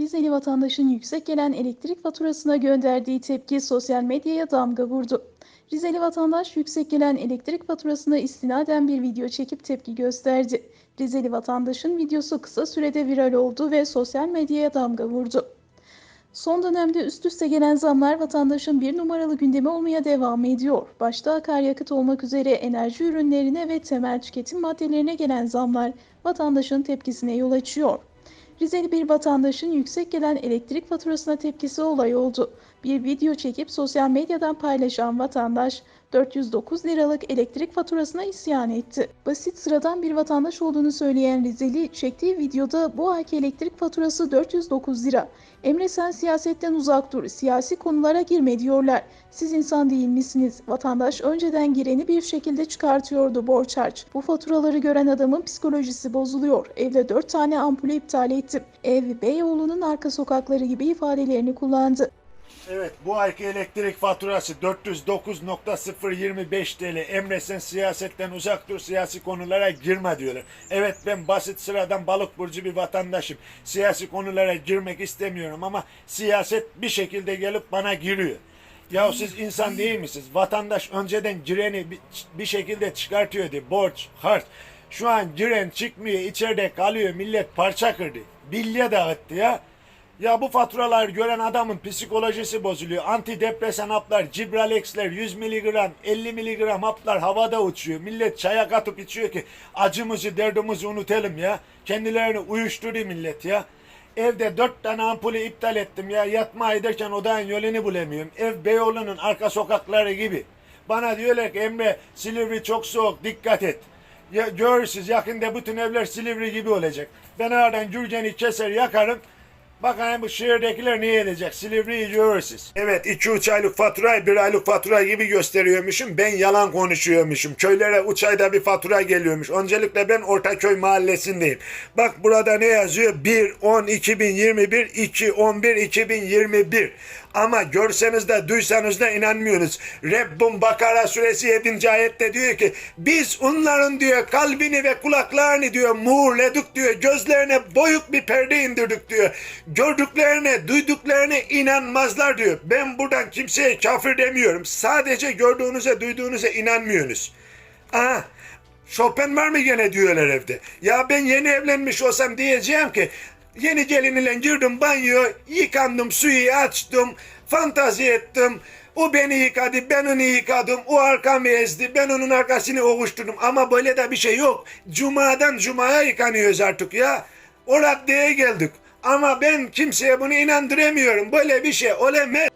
Rizeli vatandaşın yüksek gelen elektrik faturasına gönderdiği tepki sosyal medyaya damga vurdu. Rizeli vatandaş yüksek gelen elektrik faturasına istinaden bir video çekip tepki gösterdi. Rizeli vatandaşın videosu kısa sürede viral oldu ve sosyal medyaya damga vurdu. Son dönemde üst üste gelen zamlar vatandaşın bir numaralı gündemi olmaya devam ediyor. Başta akaryakıt olmak üzere enerji ürünlerine ve temel tüketim maddelerine gelen zamlar vatandaşın tepkisine yol açıyor. Rizeli bir vatandaşın yüksek gelen elektrik faturasına tepkisi olay oldu. Bir video çekip sosyal medyadan paylaşan vatandaş 409 liralık elektrik faturasına isyan etti. Basit sıradan bir vatandaş olduğunu söyleyen Rizeli çektiği videoda bu ayki elektrik faturası 409 lira. Emre sen siyasetten uzak dur, siyasi konulara girme diyorlar. Siz insan değil misiniz? Vatandaş önceden gireni bir şekilde çıkartıyordu borç harç. Bu faturaları gören adamın psikolojisi bozuluyor. Evde 4 tane ampulü iptal ettim. Ev Beyoğlu'nun arka sokakları gibi ifadelerini kullandı. Evet bu ayki elektrik faturası 409.025 TL. Emre sen siyasetten uzak dur siyasi konulara girme diyorlar. Evet ben basit sıradan balık burcu bir vatandaşım. Siyasi konulara girmek istemiyorum ama siyaset bir şekilde gelip bana giriyor. Ya siz insan değil misiniz? Vatandaş önceden gireni bir şekilde çıkartıyordu. Borç, harç. Şu an giren çıkmıyor, içeride kalıyor. Millet parça kırdı. Bilye dağıttı ya. Ya bu faturalar gören adamın psikolojisi bozuluyor. Antidepresan haplar, Cibralex'ler 100 miligram, 50 miligram haplar havada uçuyor. Millet çaya katıp içiyor ki acımızı, derdimizi unutalım ya. Kendilerini uyuşturuyor millet ya. Evde dört tane ampulü iptal ettim ya. Yatma ederken odağın yolunu bulamıyorum. Ev Beyoğlu'nun arka sokakları gibi. Bana diyorlar ki Emre Silivri çok soğuk dikkat et. Ya, görürsünüz yakında bütün evler Silivri gibi olacak. Ben oradan Gürgen'i keser yakarım. Bakalım bu şehirdekiler ne edecek? Silivri'yi görürsünüz. Evet iki üç aylık faturayı bir aylık fatura gibi gösteriyormuşum. Ben yalan konuşuyormuşum. Köylere üç ayda bir fatura geliyormuş. Öncelikle ben Ortaköy mahallesindeyim. Bak burada ne yazıyor? 1 10 2021 2 11 2021. Ama görseniz de duysanız da inanmıyorsunuz. Rabbim Bakara suresi 7. ayette diyor ki biz onların diyor kalbini ve kulaklarını diyor muğurladık diyor. Gözlerine boyuk bir perde indirdik diyor. Gördüklerine, duyduklarına inanmazlar diyor. Ben buradan kimseye kafir demiyorum. Sadece gördüğünüze, duyduğunuza inanmıyorsunuz. Aha. Chopin var mı gene diyorlar evde. Ya ben yeni evlenmiş olsam diyeceğim ki yeni gelin ile girdim banyo, yıkandım, suyu açtım, fantazi ettim. O beni yıkadı, ben onu yıkadım, o arkamı ezdi, ben onun arkasını ovuşturdum. Ama böyle de bir şey yok. Cuma'dan Cuma'ya yıkanıyoruz artık ya. O raddeye geldik. Ama ben kimseye bunu inandıramıyorum. Böyle bir şey olamaz.